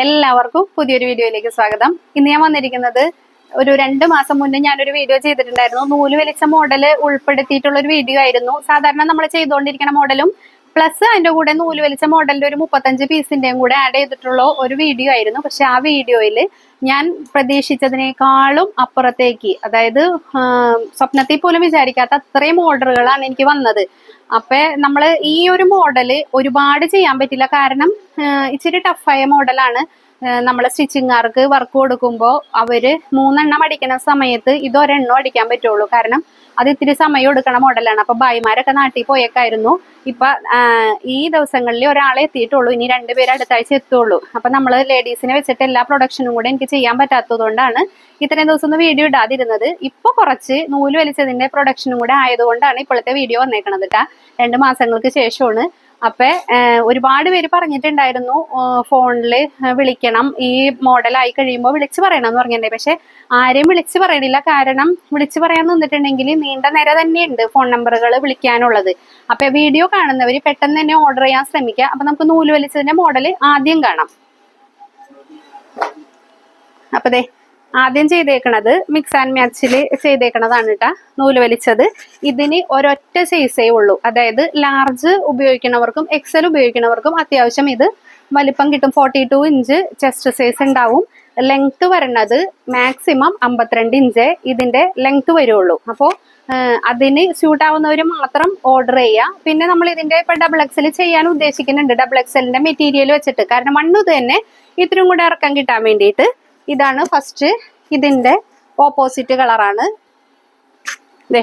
എല്ലാവർക്കും പുതിയൊരു വീഡിയോയിലേക്ക് സ്വാഗതം. ഇന്ന് ഞാൻ വന്നിരിക്കുന്നത് ഒരു രണ്ട് മാസം മുന്നേ ഞാനൊരു വീഡിയോ ചെയ്തിട്ടുണ്ടായിരുന്നു. നൂൽ വലിച്ച മോഡൽ ഉൾപ്പെടുത്തിയിട്ടുള്ള ഒരു വീഡിയോ ആയിരുന്നു. സാധാരണ നമ്മൾ ചെയ്തുകൊണ്ടിരിക്കുന്ന മോഡലും പ്ലസ് അതിന്റെ കൂടെ നൂൽ വലിച്ച മോഡലിന്റെ ഒരു മുപ്പത്തഞ്ച് പീസിന്റെയും കൂടെ ആഡ് ചെയ്തിട്ടുള്ള ഒരു വീഡിയോ ആയിരുന്നു. പക്ഷെ ആ വീഡിയോയിൽ ഞാൻ പ്രതീക്ഷിച്ചതിനേക്കാളും അപ്പുറത്തേക്ക് അതായത് സ്വപ്നത്തിൽ പോലും വിചാരിക്കാത്ത അത്രയും ഓർഡറുകളാണ് എനിക്ക് വന്നത്. അപ്പൊ നമ്മൾ ഈ ഒരു മോഡൽ ഒരുപാട് ചെയ്യാൻ പറ്റില്ല. കാരണം ഇച്ചിരി ടഫായ മോഡലാണ് നമ്മൾ സ്റ്റിച്ചിങ്ങാർക്ക് വർക്ക് കൊടുക്കുമ്പോൾ അവർ മൂന്നെണ്ണം അടിക്കുന്ന സമയത്ത് ഇതൊരെണ്ണം അടിക്കാൻ പറ്റുള്ളൂ. കാരണം അത് ഇത്തിരി സമയം എടുക്കണ മോഡലാണ് അപ്പൊ ഭായിമാരൊക്കെ നാട്ടിൽ പോയേക്കായിരുന്നു. ഇപ്പൊ ഈ ദിവസങ്ങളിൽ ഒരാളെ എത്തിയിട്ടുള്ളൂ. ഇനി രണ്ടുപേരെ അടുത്ത ആഴ്ച എത്തുള്ളൂ. അപ്പൊ നമ്മൾ ലേഡീസിനെ വെച്ചിട്ട് എല്ലാ പ്രൊഡക്ഷനും കൂടെ എനിക്ക് ചെയ്യാൻ പറ്റാത്തതുകൊണ്ടാണ് ഇത്രയും ദിവസം ഒന്നും വീഡിയോ ഇടാതിരുന്നത്. ഇപ്പൊ കുറച്ച് നൂൽ വലിച്ചതിന്റെ പ്രൊഡക്ഷനും കൂടെ ആയതുകൊണ്ടാണ് ഇപ്പോഴത്തെ വീഡിയോ വന്നേക്കണത് കേട്ടാ രണ്ട് മാസങ്ങൾക്ക് ശേഷമാണ്. അപ്പൊ ഒരുപാട് പേര് പറഞ്ഞിട്ടുണ്ടായിരുന്നു ഫോണിൽ വിളിക്കണം ഈ മോഡൽ ആയി കഴിയുമ്പോൾ വിളിച്ചു പറയണം എന്ന് പറഞ്ഞിട്ടുണ്ടായി പക്ഷെ ആരെയും വിളിച്ചു പറയണില്ല. കാരണം വിളിച്ചു പറയാൻ നിന്നിട്ടുണ്ടെങ്കിൽ നീണ്ട നിര തന്നെയുണ്ട് ഫോൺ നമ്പറുകൾ വിളിക്കാനുള്ളത്. അപ്പൊ വീഡിയോ കാണുന്നവർ പെട്ടെന്ന് തന്നെ ഓർഡർ ചെയ്യാൻ ശ്രമിക്കുക. അപ്പൊ നമുക്ക് നൂൽ വലിച്ചതിന്റെ മോഡൽ ആദ്യം കാണാം. അപ്പൊ ദേ ആദ്യം ചെയ്തേക്കണത് മിക്സ് ആൻഡ് മാച്ചിൽ ചെയ്തേക്കണതാണ് കേട്ടാ നൂൽ വലിച്ചത്. ഇതിന് ഒരൊറ്റ സൈസേ ഉള്ളൂ. അതായത് ലാർജ് ഉപയോഗിക്കുന്നവർക്കും എക്സൽ ഉപയോഗിക്കുന്നവർക്കും അത്യാവശ്യം ഇത് വലിപ്പം കിട്ടും. Forty two inch chest size ഉണ്ടാവും. ലെങ്ത് വരണത് മാക്സിമം അമ്പത്തിരണ്ട് ഇഞ്ച് ഇതിന്റെ ലെങ്ത് വരുള്ളൂ. അപ്പോൾ അതിന് സ്യൂട്ട് ആവുന്നവർ മാത്രം ഓർഡർ ചെയ്യുക പിന്നെ നമ്മൾ ഇതിന്റെ ഇപ്പൊ ഡബിൾ എക്സൽ ചെയ്യാൻ ഉദ്ദേശിക്കുന്നുണ്ട്. ഡബിൾ എക്സലിന്റെ മെറ്റീരിയൽ വെച്ചിട്ട്. കാരണം മണ്ണു തന്നെ ഇത്രയും കൂടെ ഇറക്കം കിട്ടാൻ വേണ്ടിയിട്ട് ഇതാണ് ഫസ്റ്റ് ഇതിന്റെ ഓപ്പോസിറ്റ് കളറാണ് ദേ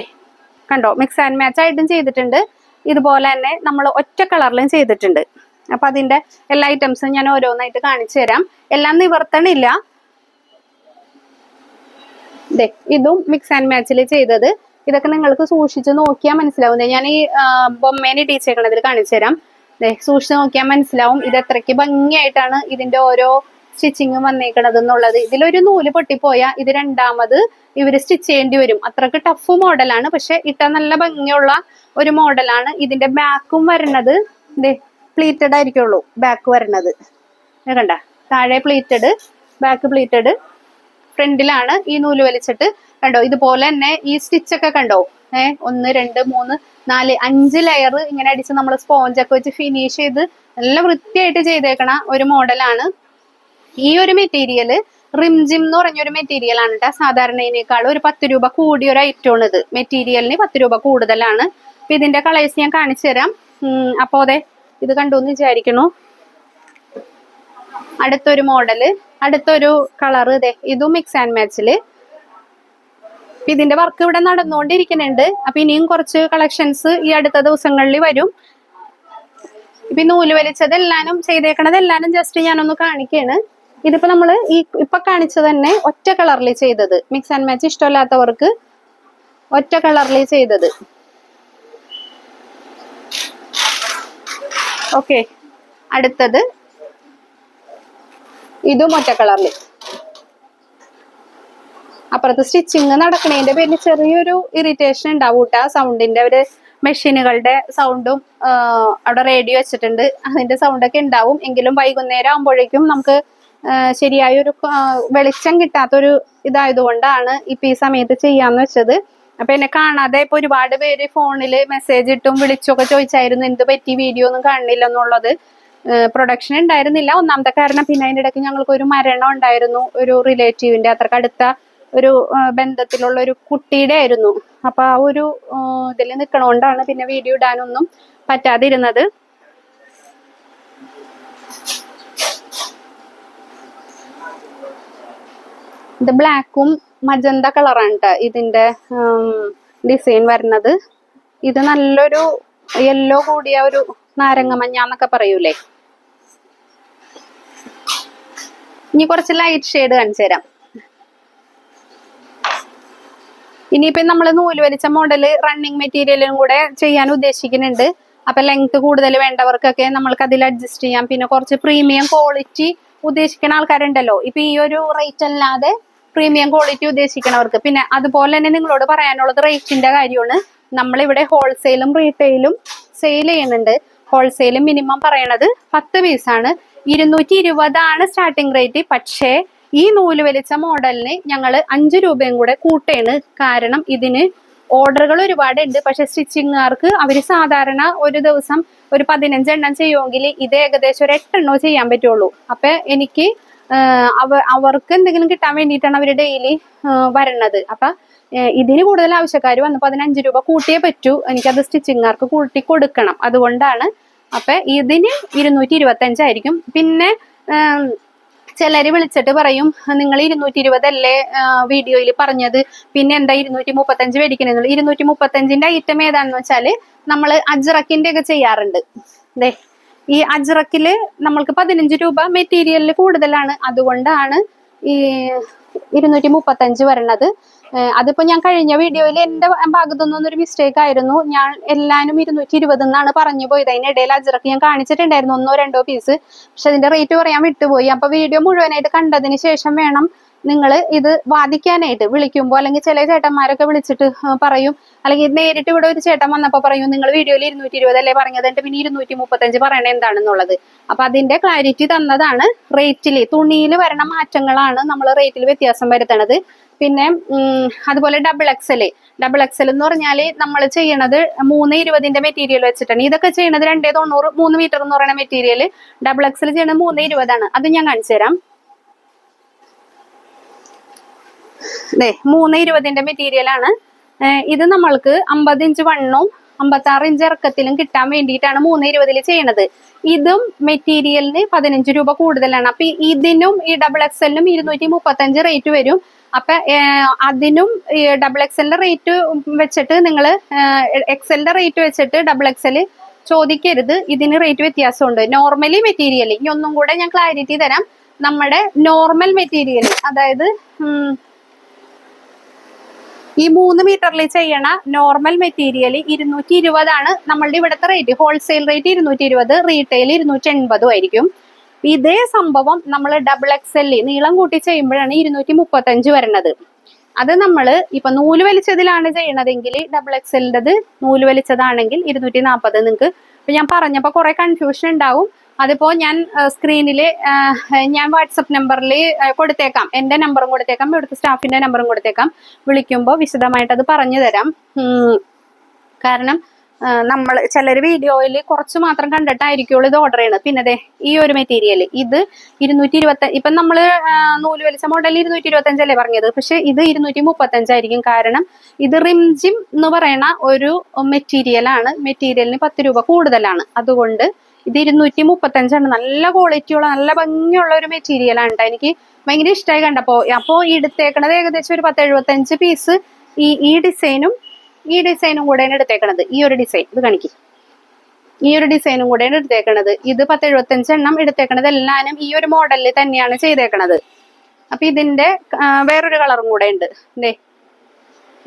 കണ്ടോ? മിക്സ് ആൻഡ് മാച്ച് ആയിട്ടും ചെയ്തിട്ടുണ്ട്. ഇതുപോലെ തന്നെ നമ്മൾ ഒറ്റ കളറിലും ചെയ്തിട്ടുണ്ട്. അപ്പൊ അതിന്റെ എല്ലാ ഐറ്റംസും ഞാൻ ഓരോന്നായിട്ട് കാണിച്ചു തരാം. എല്ലാം നിവർത്തണില്ല. ദേ ഇതും മിക്സ് ആൻഡ് മാച്ചിൽ ചെയ്തത്. ഇതൊക്കെ നിങ്ങൾക്ക് സൂക്ഷിച്ച് നോക്കിയാൽ മനസ്സിലാവും ഞാൻ ഈ ബൊമ്മേനെ ടീച്ചേക്കണതിൽ കാണിച്ചു തരാം. സൂക്ഷിച്ച് നോക്കിയാൽ മനസ്സിലാവും. ഇത് എത്രയ്ക്ക് ഭംഗിയായിട്ടാണ് ഇതിന്റെ ഓരോ സ്റ്റിച്ചിങ് വന്നേക്കണത് എന്നുള്ളത്. ഇതിലൊരു നൂൽ പൊട്ടിപ്പോയാൽ ഇത് രണ്ടാമത് ഇവർ സ്റ്റിച്ച് ചെയ്യേണ്ടി വരും. അത്രയ്ക്ക് ടഫ് മോഡലാണ് പക്ഷെ ഇട്ട നല്ല ഭംഗിയുള്ള ഒരു മോഡലാണ് ഇതിന്റെ ബാക്കും വരണത് പ്ലീറ്റഡ് ആയിരിക്കുള്ളൂ. ബാക്ക് വരണത്. കണ്ട? താഴെ പ്ലീറ്റഡ് ബാക്ക് പ്ലീറ്റഡ് ഫ്രണ്ടിലാണ് ഈ നൂൽ വലിച്ചിട്ട്. കണ്ടോ? ഇതുപോലെ തന്നെ ഈ സ്റ്റിച്ച് ഒക്കെ കണ്ടോ? ഏ ഒന്ന് രണ്ട് മൂന്ന് നാല് അഞ്ച് ലെയർ ഇങ്ങനെ അടിച്ച് നമ്മൾ സ്പോഞ്ചൊക്കെ വെച്ച് ഫിനിഷ് ചെയ്ത് നല്ല വൃത്തിയായിട്ട് ചെയ്തേക്കണ ഒരു മോഡലാണ് ഈ ഒരു മെറ്റീരിയൽ റിംജിം എന്ന് പറഞ്ഞൊരു മെറ്റീരിയൽ ആണ് കേട്ടോ സാധാരണയിനേക്കാൾ ഒരു പത്ത് രൂപ കൂടിയ ഒരു ഐറ്റം ഇത്. മെറ്റീരിയലിന് പത്ത് രൂപ കൂടുതലാണ്. അപ്പൊ ഇതിന്റെ കളേഴ്സ് ഞാൻ കാണിച്ചു തരാം. അപ്പോ അതെ ഇത് കണ്ടു എന്ന് വിചാരിക്കണു അടുത്തൊരു മോഡൽ അടുത്തൊരു കളറ് ഇതേ ഇതും മിക്സ് ആൻഡ് മാച്ചിൽ ഇതിന്റെ വർക്ക് ഇവിടെ നടന്നുകൊണ്ടിരിക്കുന്നുണ്ട്. അപ്പൊ ഇനിയും കുറച്ച് കളക്ഷൻസ് ഈ അടുത്ത ദിവസങ്ങളിൽ വരും. ഇപ്പൊ നൂൽ വലിച്ചത് എല്ലാനും ചെയ്തേക്കണത് എല്ലാനും ജസ്റ്റ് ഞാനൊന്ന് കാണിക്കാണ്. ഇതിപ്പോ നമ്മൾ ഈ ഇപ്പൊ കാണിച്ചത് തന്നെ ഒറ്റ കളറിൽ ചെയ്തത്. മിക്സ് ആൻഡ് മാച്ച് ഇഷ്ടമല്ലാത്തവർക്ക് ഒറ്റ കളറിൽ ചെയ്തത്. ഓക്കെ അടുത്തത് ഇതും ഒറ്റ കളറിൽ അപ്പുറത്ത് സ്റ്റിച്ചിങ് നടക്കണേന്റെ പേരിൽ ചെറിയൊരു ഇറിറ്റേഷൻ ഉണ്ടാവും കേട്ടോ സൗണ്ടിന്റെ ഒരു മെഷീനുകളുടെ സൗണ്ടും അവിടെ റേഡിയോ വെച്ചിട്ടുണ്ട്. അതിന്റെ സൗണ്ടൊക്കെ ഉണ്ടാവും. എങ്കിലും വൈകുന്നേരം ആകുമ്പോഴേക്കും നമുക്ക് ശരിയായ ഒരു വെളിച്ചം കിട്ടാത്തൊരു ഇതായതുകൊണ്ടാണ് ഇപ്പൊ ഈ സമയത്ത് ചെയ്യാന്ന് വെച്ചത്. അപ്പൊ എന്നെ കാണാതെ ഇപ്പൊ ഒരുപാട് പേര് ഫോണിൽ മെസ്സേജ് ഇട്ടും വിളിച്ചൊക്കെ ചോദിച്ചായിരുന്നു എന്ത് പറ്റി? വീഡിയോ ഒന്നും കാണില്ല എന്നുള്ളത് പ്രൊഡക്ഷൻ ഉണ്ടായിരുന്നില്ല. ഒന്നാമത്തെ കാരണം പിന്നെ അതിന്റെ ഇടയ്ക്ക് ഞങ്ങൾക്ക് ഒരു മരണം ഉണ്ടായിരുന്നു. ഒരു റിലേറ്റീവിന്റെ അത്രയ്ക്ക് അടുത്ത ഒരു ബന്ധത്തിലുള്ള ഒരു കുട്ടിയുടെ ആയിരുന്നു. അപ്പൊ ആ ഒരു ഇതിൽ നിൽക്കണോണ്ടാണ് പിന്നെ വീഡിയോ ഇടാനൊന്നും പറ്റാതിരുന്നത്. ഇത് ബ്ലാക്കും മജന്ത കളറാണ് കേട്ടോ ഇതിന്റെ ഡിസൈൻ വരുന്നത്. ഇത് നല്ലൊരു യെല്ലോ കൂടിയ ഒരു നാരങ്ങ മഞ്ഞ എന്നൊക്കെ പറയൂലേ? ഇനി കുറച്ച് ലൈറ്റ് ഷെയ്ഡ് കാണിച്ചു തരാം. ഇനിയിപ്പോ നമ്മൾ നൂൽ വലിച്ച മോഡൽ റണ്ണിങ് മെറ്റീരിയലും കൂടെ ചെയ്യാൻ ഉദ്ദേശിക്കുന്നുണ്ട്. അപ്പൊ ലെങ്ത് കൂടുതൽ വേണ്ടവർക്കൊക്കെ നമ്മൾക്ക് അതിൽ അഡ്ജസ്റ്റ് ചെയ്യാം. പിന്നെ കുറച്ച് പ്രീമിയം ക്വാളിറ്റി ഉദ്ദേശിക്കുന്ന ആൾക്കാരുണ്ടല്ലോ. ഇപ്പൊ ഈ ഒരു റേറ്റ് അല്ലാതെ പ്രീമിയം ക്വാളിറ്റി ഉദ്ദേശിക്കുന്നവർക്ക് പിന്നെ അതുപോലെ തന്നെ നിങ്ങളോട് പറയാനുള്ളത് റേറ്റിന്റെ കാര്യമാണ്. നമ്മളിവിടെ ഹോൾസെയിലും റീറ്റെയിലും സെയിൽ ചെയ്യുന്നുണ്ട്. ഹോൾസെയിലും മിനിമം പറയണത് പത്ത് പീസാണ് ഇരുന്നൂറ്റി ഇരുപതാണ് സ്റ്റാർട്ടിംഗ് റേറ്റ് പക്ഷേ ഈ നൂൽ വലിച്ച മോഡലിന് ഞങ്ങൾ അഞ്ച് രൂപയും കൂടെ കൂട്ടേണ്. കാരണം ഇതിന് ഓർഡറുകൾ ഒരുപാടുണ്ട്. പക്ഷെ സ്റ്റിച്ചിങ്ങുകാർക്ക് അവർ സാധാരണ ഒരു ദിവസം ഒരു പതിനഞ്ചെണ്ണം ചെയ്യുമെങ്കിൽ ഇത് ഏകദേശം ഒരു എട്ടെണ്ണോ ചെയ്യാൻ പറ്റുള്ളൂ. അപ്പൊ എനിക്ക് അവ അവർക്ക് എന്തെങ്കിലും കിട്ടാൻ വേണ്ടിയിട്ടാണ് അവർ ഡെയിലി വരണത്. അപ്പൊ ഇതിന് കൂടുതൽ ആവശ്യക്കാർ വന്നപ്പോൾ പതിനഞ്ച് അഞ്ച് രൂപ കൂട്ടിയേ പറ്റൂ. എനിക്കത് സ്റ്റിച്ചിങ്ങുകാർക്ക് കൂട്ടി കൊടുക്കണം. അതുകൊണ്ടാണ്. അപ്പൊ ഇതിന് ഇരുന്നൂറ്റി ഇരുപത്തി അഞ്ചായിരിക്കും പിന്നെ ആം, ചിലര് വിളിച്ചിട്ട് പറയും നിങ്ങൾ ഇരുന്നൂറ്റി ഇരുപതല്ലേ വീഡിയോയിൽ പറഞ്ഞത്? പിന്നെ എന്താ ഇരുന്നൂറ്റി മുപ്പത്തഞ്ച് മേടിക്കണെന്നുള്ളൂ ഇരുന്നൂറ്റി മുപ്പത്തഞ്ചിന്റെ ഐറ്റം ഏതാണെന്ന് വെച്ചാൽ നമ്മൾ അജ്രക്കിന്റെ ഒക്കെ ചെയ്യാറുണ്ട്. ദേ ഈ അജ്രക്കിൽ നമ്മൾക്ക് പതിനഞ്ച് രൂപ മെറ്റീരിയലിൽ കൂടുതലാണ്. അതുകൊണ്ടാണ് ഈ ഇരുന്നൂറ്റി മുപ്പത്തഞ്ച് വരണത്. അതിപ്പോ ഞാൻ കഴിഞ്ഞ വീഡിയോയിൽ എന്റെ ഭാഗത്തു ഒരു മിസ്റ്റേക്ക് ആയിരുന്നു. ഞാൻ എല്ലാനും ഇരുന്നൂറ്റി ഇരുപത് എന്നാണ് പറഞ്ഞു പോയത്. അതിനിടയിൽ അജറക്ക് ഞാൻ കാണിച്ചിട്ടുണ്ടായിരുന്നു ഒന്നോ രണ്ടോ പീസ് പക്ഷെ അതിന്റെ റേറ്റ് പറയാൻ വിട്ടുപോയി. അപ്പൊ വീഡിയോ മുഴുവനായിട്ട് കണ്ടതിന് ശേഷം വേണം നിങ്ങൾ ഇത് വാദിക്കാനായിട്ട് വിളിക്കുമ്പോൾ അല്ലെങ്കിൽ ചില ചേട്ടന്മാരൊക്കെ വിളിച്ചിട്ട് പറയും. അല്ലെങ്കിൽ നേരിട്ട് ഇവിടെ ഒരു ചേട്ടൻ വന്നപ്പോൾ പറയും നിങ്ങൾ വീഡിയോയിൽ ഇരുന്നൂറ്റി ഇരുപതല്ലേ പറഞ്ഞത്? എന്നിട്ട് പിന്നെ ഇരുന്നൂറ്റി മുപ്പത്തഞ്ച് പറയണത് എന്താണെന്നുള്ളത്? അപ്പൊ അതിന്റെ ക്ലാരിറ്റി തന്നതാണ് റേറ്റിൽ തുണിയിൽ വരണ മാറ്റങ്ങളാണ് നമ്മൾ റേറ്റിൽ വ്യത്യാസം വരുത്തണത്. പിന്നെ അതുപോലെ ഡബിൾ എക്സൽ ഡബിൾ എക്സൽ എന്ന് പറഞ്ഞാൽ നമ്മൾ ചെയ്യണത് മൂന്ന് ഇരുപതിന്റെ മെറ്റീരിയൽ വെച്ചിട്ടാണ്. ഇതൊക്കെ ചെയ്യണത് രണ്ടേ തൊണ്ണൂറ് മൂന്ന് മീറ്റർ എന്ന് പറയുന്ന മെറ്റീരിയൽ ഡബിൾ എക്സൽ ചെയ്യണത് മൂന്ന് ഇരുപതാണ്. അത് ഞാൻ കാണിച്ചു തരാം. ദേ മൂന്ന് ഇരുപതിന്റെ മെറ്റീരിയൽ ആണ്. ഇത് നമ്മൾക്ക് അമ്പത് ഇഞ്ച് വണ്ണും അമ്പത്തി ആറ് ഇഞ്ച് ഇറക്കത്തിലും കിട്ടാൻ വേണ്ടിയിട്ടാണ് മൂന്ന് ഇരുപതിൽ ചെയ്യണത്. ഇതും മെറ്റീരിയലിന് പതിനഞ്ച് രൂപ കൂടുതലാണ്. അപ്പൊ ഇതിനും ഈ ഡബിൾ എക്സലിനും ഇരുന്നൂറ്റി മുപ്പത്തഞ്ച് റേറ്റ് വരും. അപ്പൊ അതിനും ഡബിൾ എക്സലിന്റെ റേറ്റ് വെച്ചിട്ട് നിങ്ങൾ എക്സലിന്റെ റേറ്റ് വെച്ചിട്ട് ഡബിൾ എക്സൽ ചോദിക്കരുത്. ഇതിന് റേറ്റ് വ്യത്യാസമുണ്ട്. നോർമലി മെറ്റീരിയൽ ഇനി ഒന്നും കൂടെ ഞാൻ ക്ലാരിറ്റി തരാം. നമ്മുടെ നോർമൽ മെറ്റീരിയൽ അതായത് ഈ മൂന്ന് മീറ്ററിൽ ചെയ്യണ നോർമൽ മെറ്റീരിയൽ ഇരുന്നൂറ്റി ഇരുപതാണ് നമ്മളുടെ ഇവിടുത്തെ റേറ്റ് ഹോൾസെയിൽ റേറ്റ് ഇരുന്നൂറ്റി ഇരുപത് റീറ്റെയിൽ ഇരുന്നൂറ്റി എൺപതും ആയിരിക്കും. ഇതേ സംഭവം നമ്മൾ ഡബിൾ എക്സ് നീളം കൂട്ടി ചെയ്യുമ്പോഴാണ് ഇരുന്നൂറ്റി മുപ്പത്തഞ്ച് വരണത്. അത് നമ്മൾ ഇപ്പൊ നൂൽ വലിച്ചതിലാണ് ചെയ്യണതെങ്കിൽ ഡബിൾ എക്സലിന്റെത് നൂൽ വലിച്ചതാണെങ്കിൽ ഇരുന്നൂറ്റി നാൽപ്പത് നിങ്ങൾക്ക് ഇപ്പൊ ഞാൻ പറഞ്ഞപ്പോൾ കുറെ കൺഫ്യൂഷൻ ഉണ്ടാവും. അതിപ്പോ ഞാൻ സ്ക്രീനിൽ ഞാൻ വാട്സപ്പ് നമ്പറിൽ കൊടുത്തേക്കാം. എന്റെ നമ്പറും കൊടുത്തേക്കാം. ഇവിടുത്തെ സ്റ്റാഫിന്റെ നമ്പറും കൊടുത്തേക്കാം. വിളിക്കുമ്പോൾ വിശദമായിട്ട് അത് പറഞ്ഞു തരാം. കാരണം നമ്മൾ ചിലർ വീഡിയോയിൽ കുറച്ച് മാത്രം കണ്ടിട്ടായിരിക്കുള്ളൂ ഇത് ഓർഡർ ചെയ്യണത്. പിന്നെ ദേ ഈ ഒരു മെറ്റീരിയൽ ഇത് ഇരുന്നൂറ്റി ഇരുപത്തി ഇപ്പം നമ്മൾ നൂൽ വലിച്ച മോഡൽ ഇരുന്നൂറ്റി ഇരുപത്തി അഞ്ചല്ലേ പറഞ്ഞത്? പക്ഷെ ഇത് ഇരുന്നൂറ്റി മുപ്പത്തി അഞ്ചായിരിക്കും കാരണം ഇത് റിംജിം എന്ന് പറയുന്ന ഒരു മെറ്റീരിയലാണ് മെറ്റീരിയലിന് പത്ത് രൂപ കൂടുതലാണ്. അതുകൊണ്ട് ഇത് ഇരുന്നൂറ്റി മുപ്പത്തി അഞ്ചാണ് നല്ല ക്വാളിറ്റിയുള്ള നല്ല ഭംഗിയുള്ള ഒരു മെറ്റീരിയൽ ആണ് ട്ടോ. എനിക്ക് ഭയങ്കര ഇഷ്ടമായി കണ്ടപ്പോൾ അപ്പോ ഈ എടുത്തേക്കണത് ഏകദേശം ഒരു പത്ത് എഴുപത്തഞ്ച് പീസ് ഈ ഈ ഡിസൈനും ഈ ഡിസൈനും കൂടെയാണ് എടുത്തേക്കണത്. ഈ ഒരു ഡിസൈൻ ഇത് കാണിക്കും. ഈ ഒരു ഡിസൈനും കൂടെയാണ് എടുത്തേക്കണത്. ഇത് പത്ത് എഴുപത്തഞ്ച് എണ്ണം എടുത്തേക്കണത്. എല്ലാവരും ഈ ഒരു മോഡലിൽ തന്നെയാണ് ചെയ്തേക്കണത്. അപ്പൊ ഇതിന്റെ വേറൊരു കളറും കൂടെ ഉണ്ട്. ദേ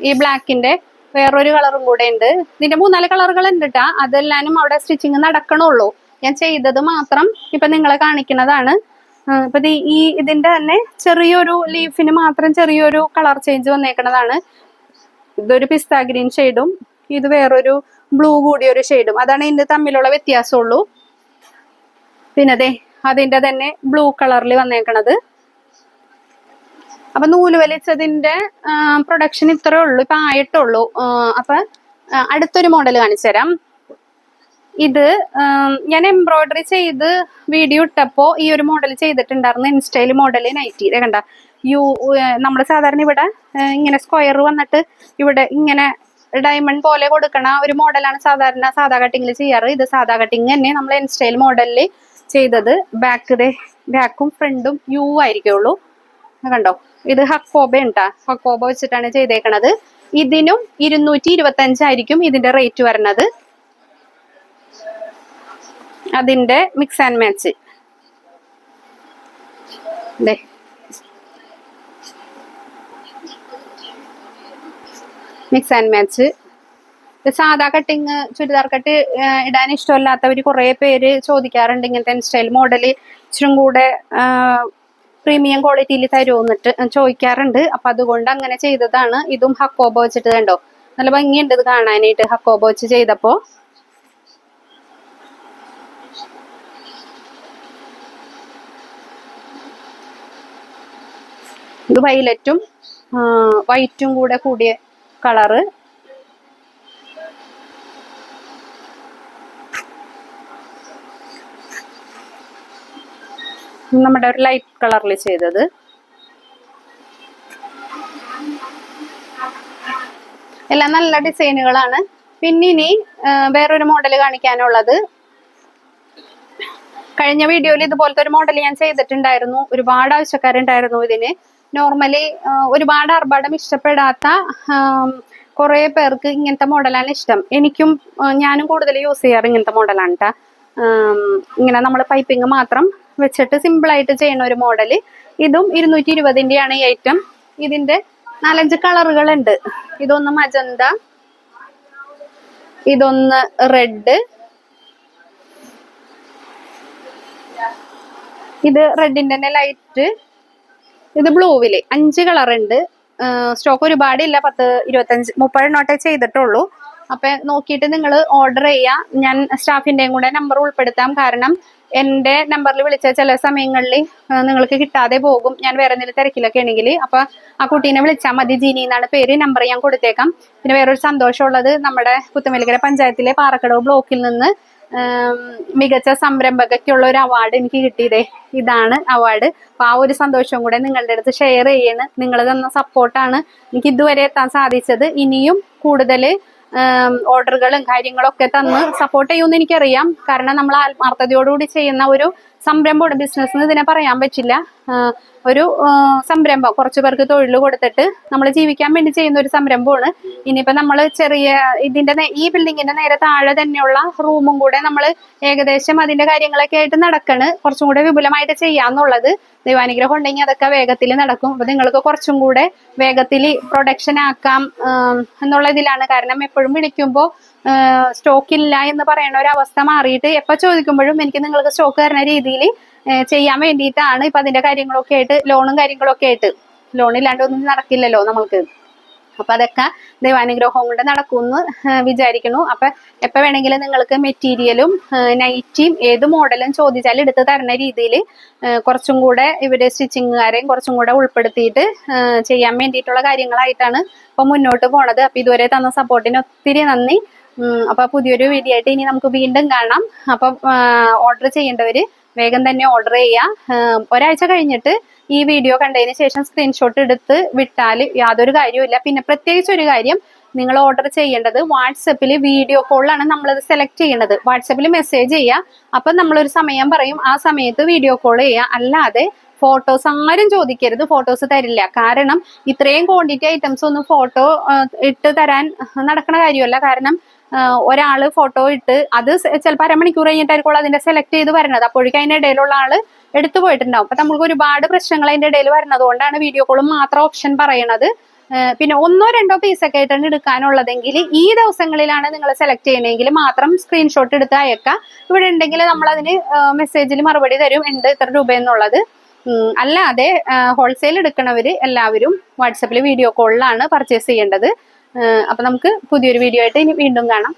ഈ ബ്ലാക്കിന്റെ വേറൊരു കളറും കൂടെ ഉണ്ട്. ഇതിന്റെ മൂന്നാൽ കളറുകൾ ഉണ്ട് അതെല്ലാനും അവിടെ സ്റ്റിച്ചിങ് നടക്കണുള്ളൂ. ഞാൻ ചെയ്തത് മാത്രം ഇപ്പൊ നിങ്ങളെ കാണിക്കുന്നതാണ് ഇപ്പൊ ഈ ഇതിന്റെ തന്നെ ചെറിയൊരു ലീഫിന് മാത്രം ചെറിയൊരു കളർ ചേഞ്ച് വന്നേക്കണതാണ്. ഇതൊരു പിസ്ത ഗ്രീൻ ഷെയ്ഡും ഇത് വേറൊരു ബ്ലൂ കൂടിയ ഒരു ഷെയ്ഡും. അതാണ് ഇതിന്റെ തമ്മിലുള്ള വ്യത്യാസമുള്ളൂ. പിന്നെ അതെ അതിന്റെ തന്നെ ബ്ലൂ കളറിൽ വന്നേക്കണത്. അപ്പൊ നൂൽ വലിച്ചതിന്റെ പ്രൊഡക്ഷൻ ഇത്രേ ഉള്ളൂ. ഇപ്പൊ ആയിട്ടുള്ളൂ. അപ്പൊ അടുത്തൊരു മോഡൽ കാണിച്ചു തരാം. ഇത് ഞാൻ എംബ്രോയിഡറി ചെയ്ത് വീഡിയോ ഇട്ടപ്പോ ഈ ഒരു മോഡൽ ചെയ്തിട്ടുണ്ടായിരുന്നു. ഇൻസ്റ്റയിൽ മോഡൽ നൈറ്റി കണ്ട. യു നമ്മൾ സാധാരണ ഇവിടെ ഇങ്ങനെ സ്ക്വയർ വന്നിട്ട് ഇവിടെ ഇങ്ങനെ ഡയമണ്ട് പോലെ കൊടുക്കണ ഒരു മോഡലാണ് സാധാരണ സാധാ കട്ടിങ്ങിൽ ചെയ്യാറ്. ഇത് സാധാ കട്ടിങ് തന്നെ നമ്മൾ എൻ സ്റ്റൈൽ മോഡലിൽ ചെയ്തത്. ബാക്ക് ബാക്കും ഫ്രണ്ടും യു ആയിരിക്കുള്ളൂ. കണ്ടോ? ഇത് ഹക്കോബ ഉണ്ടാ ഹക്കോബ വെച്ചിട്ടാണ് ചെയ്തേക്കണത്. ഇതിനും ഇരുന്നൂറ്റി ഇരുപത്തി അഞ്ചായിരിക്കും ഇതിന്റെ റേറ്റ് വരണത്. അതിന്റെ മിക്സ് ആൻഡ് മാച്ച് ദേ മിക്സ് ആൻഡ് മാച്ച് സാധാ കട്ടിങ് ചുരിദാർ കട്ട് ഇടാൻ ഇഷ്ടമല്ലാത്തവർ കുറേ പേര് ചോദിക്കാറുണ്ട് ഇങ്ങനത്തെ സ്റ്റൈൽ മോഡൽ ഇച്ചിരി കൂടെ പ്രീമിയം ക്വാളിറ്റിയിൽ തരുമെന്നിട്ട് ചോദിക്കാറുണ്ട്. അപ്പം അതുകൊണ്ട് അങ്ങനെ ചെയ്തതാണ്. ഇതും ഹക്കോബ വെച്ചിട്ട് കണ്ടോ? നല്ല ഭംഗിയുണ്ട് ഇത് കാണാനായിട്ട് ഹക്കോബ വെച്ച് ചെയ്തപ്പോൾ ഇത് വൈലറ്റും വൈറ്റും കൂടെ കൂടിയ കളറ്. നമ്മുടെ ഒരു ലൈറ്റ് കളറിൽ ചെയ്തത്. എല്ലാം നല്ല ഡിസൈനുകളാണ്. പിന്നെ ഇനി വേറൊരു മോഡൽ കാണിക്കാനുള്ളത്. കഴിഞ്ഞ വീഡിയോയിൽ ഇതുപോലത്തെ ഒരു മോഡൽ ഞാൻ ചെയ്തിട്ടുണ്ടായിരുന്നു. ഒരുപാട് ആവശ്യക്കാരുണ്ടായിരുന്നു ഇതിന്. നോർമലി ഒരുപാട് ആർഭാടം ഇഷ്ടപ്പെടാത്ത കുറെ പേർക്ക് ഇങ്ങനത്തെ മോഡലാണ് ഇഷ്ടം. എനിക്കും ഞാനും കൂടുതൽ യൂസ് ചെയ്യാറ് ഇങ്ങനത്തെ മോഡലാണ് കേട്ടോ ഇങ്ങനെ നമ്മൾ പൈപ്പിംഗ് മാത്രം വെച്ചിട്ട് സിമ്പിൾ ആയിട്ട് ചെയ്യുന്ന ഒരു മോഡൽ ഇതും ഇരുന്നൂറ്റി ഇരുപതിന്റെയാണ് ഈ ഐറ്റം ഇതിന്റെ നാലഞ്ച് കളറുകളുണ്ട് ഇതൊന്ന് മജന്ത ഇതൊന്ന് റെഡ് ഇത് റെഡിന്റെ തന്നെ ലൈറ്റ് ഇത് ബ്ലൂവിൽ അഞ്ച് കളർ ഉണ്ട് സ്റ്റോക്ക് ഒരുപാടില്ല. പത്ത് ഇരുപത്തഞ്ച് മുപ്പതെണ്ണോട്ടേ ചെയ്തിട്ടുള്ളൂ. അപ്പൊ നോക്കിയിട്ട് നിങ്ങൾ ഓർഡർ ചെയ്യാം. ഞാൻ സ്റ്റാഫിന്റെയും കൂടെ നമ്പർ ഉൾപ്പെടുത്താം. കാരണം എന്റെ നമ്പറിൽ വിളിച്ച ചില സമയങ്ങളിൽ നിങ്ങൾക്ക് കിട്ടാതെ പോകും. ഞാൻ വേറെ എന്തെങ്കിലും തിരക്കിലൊക്കെ ആണെങ്കിൽ അപ്പൊ ആ കുട്ടീനെ വിളിച്ചാൽ മതി. ജീനി എന്നാണ് പേര്. നമ്പർ ഞാൻ കൊടുത്തേക്കാം. പിന്നെ വേറൊരു സന്തോഷമുള്ളത് നമ്മുടെ പുത്തുമലിക്കര പഞ്ചായത്തിലെ പാറക്കടവ് ബ്ലോക്കിൽ നിന്ന് മികച്ച സംരംഭകയ്ക്കുള്ള ഒരു അവാർഡ് എനിക്ക് കിട്ടിയതേ. ഇതാണ് അവാർഡ് അപ്പൊ ആ ഒരു സന്തോഷവും കൂടെ നിങ്ങളുടെ അടുത്ത് ഷെയർ ചെയ്യണ്. നിങ്ങൾ തന്ന സപ്പോർട്ടാണ് എനിക്ക് ഇതുവരെ എത്താൻ സാധിച്ചത്. ഇനിയും കൂടുതൽ ഓർഡറുകളും കാര്യങ്ങളൊക്കെ തന്ന് സപ്പോർട്ട് ചെയ്യുമെന്ന് എനിക്കറിയാം. കാരണം നമ്മൾ ആത്മാർത്ഥതയോടുകൂടി ചെയ്യുന്ന ഒരു സംരംഭമാണ് ബിസിനസ് എന്ന് ഇതിനെ പറയാൻ പറ്റില്ല. ഒരു സംരംഭം. കുറച്ച് പേർക്ക് തൊഴിൽ കൊടുത്തിട്ട് നമ്മൾ ജീവിക്കാൻ വേണ്ടി ചെയ്യുന്ന ഒരു സംരംഭമാണ്. ഇനിയിപ്പോൾ നമ്മൾ ചെറിയ ഇതിന്റെ ഈ ബിൽഡിങ്ങിന്റെ നേരെ താഴെ തന്നെയുള്ള റൂമും കൂടെ നമ്മൾ ഏകദേശം അതിന്റെ കാര്യങ്ങളൊക്കെ ആയിട്ട് നടക്കണ്. കുറച്ചും കൂടെ വിപുലമായിട്ട് ചെയ്യാന്നുള്ളത്. ദൈവാനുഗ്രഹം ഉണ്ടെങ്കിൽ അതൊക്കെ വേഗത്തിൽ നടക്കും. അപ്പൊ നിങ്ങൾക്ക് കുറച്ചും കൂടെ വേഗത്തിൽ പ്രൊഡക്ഷൻ ആക്കാം എന്നുള്ള ഇതിലാണ്. കാരണം എപ്പോഴും വിളിക്കുമ്പോൾ സ്റ്റോക്ക് ഇല്ല എന്ന് പറയുന്ന ഒരു അവസ്ഥ മാറിയിട്ട് എപ്പൊ ചോദിക്കുമ്പോഴും എനിക്ക് നിങ്ങൾക്ക് സ്റ്റോക്ക് തരുന്ന രീതിയിൽ ചെയ്യാൻ വേണ്ടിയിട്ടാണ് ഇപ്പൊ അതിന്റെ കാര്യങ്ങളൊക്കെ ആയിട്ട് ലോണും കാര്യങ്ങളൊക്കെ ആയിട്ട്. ലോൺ ഇല്ലാണ്ട് ഒന്നും നടക്കില്ലല്ലോ നമ്മൾക്ക്. അപ്പൊ അതൊക്കെ ദൈവാനുഗ്രഹം കൊണ്ട് നടക്കുമെന്ന് വിചാരിക്കുന്നു. അപ്പൊ എപ്പോ വേണമെങ്കിലും നിങ്ങൾക്ക് മെറ്റീരിയലും നൈറ്റിയും ഏത് മോഡലും ചോദിച്ചാൽ എടുത്ത് തരുന്ന രീതിയിൽ കുറച്ചും കൂടെ ഇവർ സ്റ്റിച്ചിങ്ങുകാരെയും കുറച്ചും കൂടെ ഉൾപ്പെടുത്തിയിട്ട് ചെയ്യാൻ വേണ്ടിയിട്ടുള്ള കാര്യങ്ങളായിട്ടാണ് ഇപ്പൊ മുന്നോട്ട് പോണത്. അപ്പൊ ഇതുവരെ തന്ന സപ്പോർട്ടിന് ഒത്തിരി നന്ദി. ഉം, അപ്പൊ പുതിയൊരു വീഡിയോ ഇനി നമുക്ക് വീണ്ടും കാണാം. അപ്പൊ ഓർഡർ ചെയ്യേണ്ടവര് വേഗം തന്നെ ഓർഡർ ചെയ്യാം. ഒരാഴ്ച കഴിഞ്ഞിട്ട് ഈ വീഡിയോ കണ്ടതിന് ശേഷം സ്ക്രീൻഷോട്ട് എടുത്ത് വിട്ടാൽ യാതൊരു കാര്യവുമില്ല പിന്നെ പ്രത്യേകിച്ച് ഒരു കാര്യം നിങ്ങൾ ഓർഡർ ചെയ്യേണ്ടത് വാട്സപ്പിൽ വീഡിയോ കോളിലാണ് നമ്മളത് സെലക്ട് ചെയ്യേണ്ടത് വാട്സപ്പിൽ മെസ്സേജ് ചെയ്യുക അപ്പൊ നമ്മളൊരു സമയം പറയും ആ സമയത്ത് വീഡിയോ കോൾ ചെയ്യുക അല്ലാതെ ഫോട്ടോസ് ആരും ചോദിക്കരുത് ഫോട്ടോസ് തരില്ല. കാരണം ഇത്രയും ക്വാണ്ടിറ്റി ഐറ്റംസ് ഒന്നും ഫോട്ടോ ഇട്ട് തരാൻ നടക്കണ കാര്യമല്ല. കാരണം ഒരാൾ ഫോട്ടോ ഇട്ട് അത് ചിലപ്പോൾ അരമണിക്കൂർ കഴിഞ്ഞിട്ടായിരിക്കും അതിന്റെ സെലക്ട് ചെയ്ത് വരുന്നത് അപ്പോഴേക്കും അതിന്റെ ഇടയിലുള്ള ആൾ എടുത്തു പോയിട്ടുണ്ടാവും. അപ്പൊ നമുക്ക് ഒരുപാട് പ്രശ്നങ്ങൾ അതിന്റെ ഇടയിൽ വരുന്നത് കൊണ്ടാണ് വീഡിയോ കോളും മാത്രം ഓപ്ഷൻ പറയണത്. പിന്നെ ഒന്നോ രണ്ടോ പീസൊക്കെ ആയിട്ടാണ് എടുക്കാനുള്ളതെങ്കിൽ ഈ ദിവസങ്ങളിലാണ് നിങ്ങൾ സെലക്ട് ചെയ്യണമെങ്കിൽ മാത്രം സ്ക്രീൻഷോട്ട് എടുത്ത് അയക്കാം. ഇവിടെ ഉണ്ടെങ്കിൽ നമ്മൾ അതിന് മെസ്സേജിൽ മറുപടി തരും ഉണ്ട് ഇത്ര രൂപ എന്നുള്ളത്. അല്ലാതെ ഹോൾസെയിൽ എടുക്കണവര് എല്ലാവരും വാട്സപ്പിൽ വീഡിയോ കോളിലാണ് പർച്ചേസ് ചെയ്യേണ്ടത്. അപ്പൊ നമുക്ക് പുതിയൊരു വീഡിയോ ആയിട്ട് ഇനി വീണ്ടും കാണാം.